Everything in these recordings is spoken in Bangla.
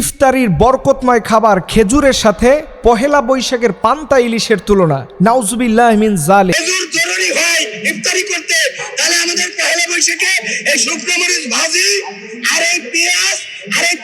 ইফতারির বরকতময় খাবার খেজুরের সাথে পহেলা বৈশাখের পান্তা ইলিশের তুলনা। নাউজুবিল্লাহ মিন জালে জরুরি হয় ইফতারি করতে। তাহলে আমাদের পহেলা বৈশাখে এই শুকনো মরিচ ভাজি আর এই পেঁয়াজ আর এই পান্তা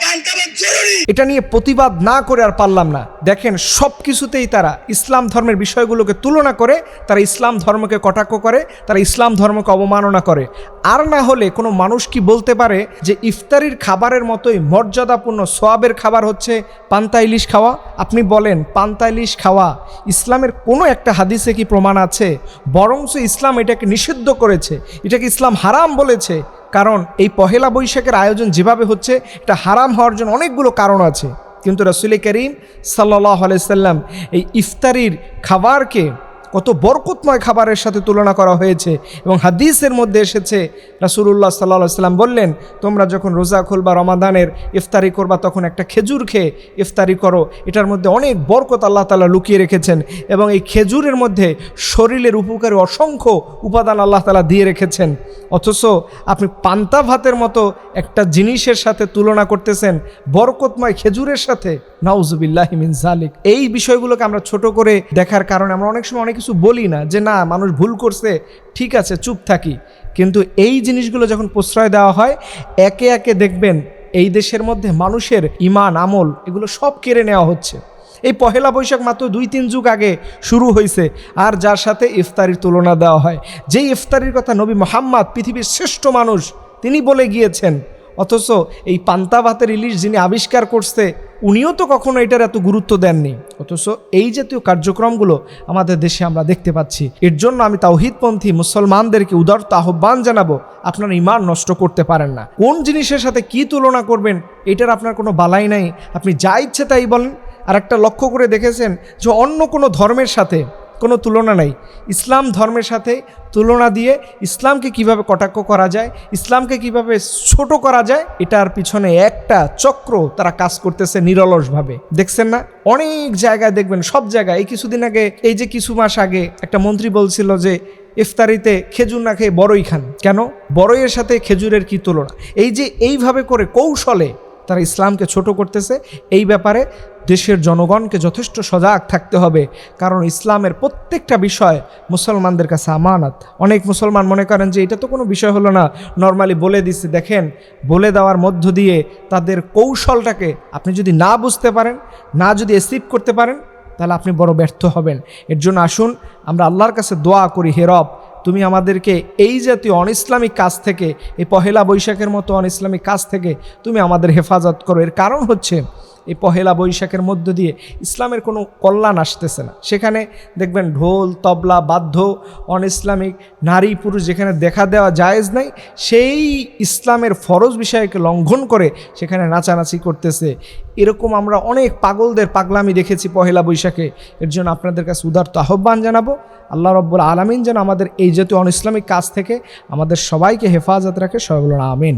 ভাত জরুরি এটা নিয়ে প্রতিবাদ না করে আর পারলাম না। দেখেন সব কিছুতেই তারা ইসলাম ধর্মের বিষয়গুলোকে তুলনা করে, তারা ইসলাম ধর্মকে কটাক্ষ করে, তারা ইসলাম ধর্মকে অবমাননা করে। আর না হলে কোনো মানুষ কি বলতে পারে যে ইফতারির খাবারের মতোই মর্যাদাপূর্ণ সোয়াবের খাবার হচ্ছে পান্তা ইলিশ খাওয়া? আপনি বলেন, পান্তা ইলিশ খাওয়া। ইসলামের কোনো একটা হাদিসে কি প্রমাণ আছে? বরঞ্চ ইসলাম এটাকে নিষিদ্ধ করেছে। এটাকে ইসলাম হারাম বলেছে। কারণ এই পহেলা বৈশাখের আয়োজন যেভাবে হচ্ছে, এটা হারাম হওয়ার জন্য অনেকগুলো কারণ আছে। কিন্তু রসুল করিম সাল্লাহ আলাইসাল্লাম এই ইফতারির খাবারকে কত বরকতময় খাবারের সাথে তুলনা করা হয়েছে এবং হাদিসের মধ্যে এসেছে, রাসুলুল্লাহ সাল্লাহ সাল্লাম বললেন, তোমরা যখন রোজা খুলবা রমাদানের ইফতারি করবা, তখন একটা খেজুর খেয়ে ইফতারি করো। এটার মধ্যে অনেক বরকত আল্লাহ তালা লুকিয়ে রেখেছেন এবং এই খেজুরের মধ্যে শরীরের উপকারী অসংখ্য উপাদান আল্লাহ তালা দিয়ে রেখেছেন। অথচ আপনি পান্তা ভাতের মতো একটা জিনিসের সাথে তুলনা করতেছেন, বরকতময় খেজুরের সাথে, নাউজুবিল্লাহ মিন জালিক এই বিষয়গুলোকে আমরা ছোট করে দেখার কারণে আমরা অনেক সময় অনেক কিছু বলি না যে না, মানুষ ভুল করছে, ঠিক আছে, চুপ থাকি। কিন্তু এই জিনিসগুলো যখন প্রশ্রয় দেওয়া হয়, একে একে দেখবেন এই দেশের মধ্যে মানুষের ইমান, আমল এগুলো সব কেড়ে নেওয়া হচ্ছে। এই পহেলা বৈশাখ মাত্র দুই তিন যুগ আগে শুরু হয়েছে আর যার সাথে ইফতারির তুলনা দেওয়া হয়। যেই ইফতারির কথা নবী মোহাম্মদ, পৃথিবীর শ্রেষ্ঠ মানুষ, তিনি বলে গিয়েছেন, অথচ এই পান্তা ভাতের ইলিশ যিনি আবিষ্কার করছে উনিও তো কখনো এটার এত গুরুত্ব দেননি। অথচ এই জাতীয় কার্যক্রমগুলো আমাদের দেশে আমরা দেখতে পাচ্ছি। এর জন্য আমি তাওহিদপন্থী মুসলমানদেরকে উদারত আহ্বান জানাব, আপনার ইমান নষ্ট করতে পারেন না। কোন জিনিসের সাথে কি তুলনা করবেন, এটার আপনার কোনো বালাই নাই। আপনি যা ইচ্ছে তাই বলেন। আর একটা লক্ষ্য করে দেখেছেন যে অন্য কোনো ধর্মের সাথে কোনো তুলনা নাই। ইসলাম ধর্মের সাথে তুলনা দিয়ে ইসলামকে কীভাবে কটাক্ষ করা যায়, ইসলামকে কীভাবে ছোট করা যায়, এটার পিছনে একটা চক্র তারা কাজ করতেছে নিরলসভাবে। দেখছেন না? অনেক জায়গায় দেখবেন, সব জায়গায়। এই কিছুদিন আগে, এই যে কিছু মাস আগে একটা মন্ত্রী বলছিল যে, ইফতারিতে খেজুর না খেয়ে বড়ই খান। কেন? বড়ইয়ের সাথে খেজুরের কি তুলনা? এই যে এইভাবে করে কৌশলে তারা ইসলামকে ছোট করতেছে, এই ব্যাপারে দেশের জনগণকে যথেষ্ট সজাগ থাকতে হবে। কারণ ইসলামের প্রত্যেকটা বিষয় মুসলমানদের কাছে আমানত। অনেক মুসলমান মনে করেন যে এটা তো কোনো বিষয় হলো না। নর্মালি বলে দিচ্ছে দেখেন, বলে দেওয়ার মধ্য দিয়ে তাদের কৌশলটাকে আপনি যদি না বুঝতে পারেন, না যদি এসিভ করতে পারেন, তাহলে আপনি বড় ব্যর্থ হবেন। এর জন্য আসুন, আমরা আল্লাহর কাছে দোয়া করি হেরব তুমি আমাদেরকে এই জাতীয় অন ইসলামিক কাজ থেকে, এই পহেলা বৈশাখের মতো অন ইসলামিক কাজ থেকে তুমি আমাদের হেফাজত করো। এর কারণ হচ্ছে, এই পহেলা বৈশাখের মধ্য দিয়ে ইসলামের কোনো কল্যাণ আসতেছে না। সেখানে দেখবেন ঢোল, তবলা বাধ্য অন ইসলামিক নারী পুরুষ যেখানে দেখা দেওয়া জায়েজ নাই, সেই ইসলামের ফরজ বিষয়কে লঙ্ঘন করে সেখানে নাচানাচি করতেছে। এরকম আমরা অনেক পাগলদের পাগলামি দেখেছি পহেলা বৈশাখে। এর জন্য আপনাদের কাছে উদার্ত আহ্বান জানাব। আল্লাহ রব্বুল আলমিন যেন আমাদের এই জাতীয় অন ইসলামিক কাজ থেকে আমাদের সবাইকে হেফাজত রাখে সবাই বলুন আমিন।